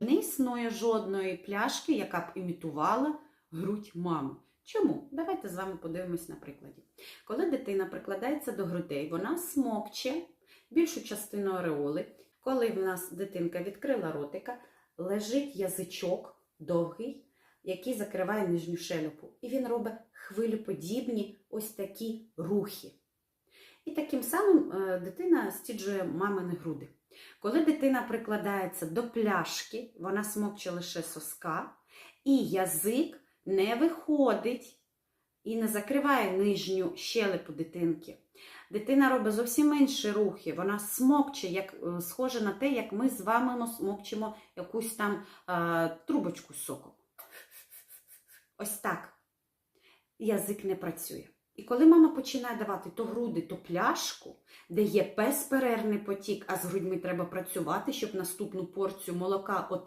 Не існує жодної пляшки, яка б імітувала грудь мами. Чому? Давайте з вами подивимось на прикладі. Коли дитина прикладається до грудей, вона смокче більшу частину ареоли. Коли в нас дитинка відкрила ротика, лежить язичок довгий, який закриває нижню шелепу. І він робить хвилеподібні ось такі рухи. І таким самим е, дитина стіджує мамини груди. Коли дитина прикладається до пляшки, вона смокче лише соска, і язик не виходить і не закриває нижню щелепу дитинки. Дитина робить зовсім інші рухи, вона смокче, як, е, схоже на те, як ми з вами смокчемо якусь там е, трубочку з соком. Ось так. Язик не працює. І коли мама починає давати то груди, то пляшку, де є безперервний потік, а з грудьми треба працювати, щоб наступну порцію молока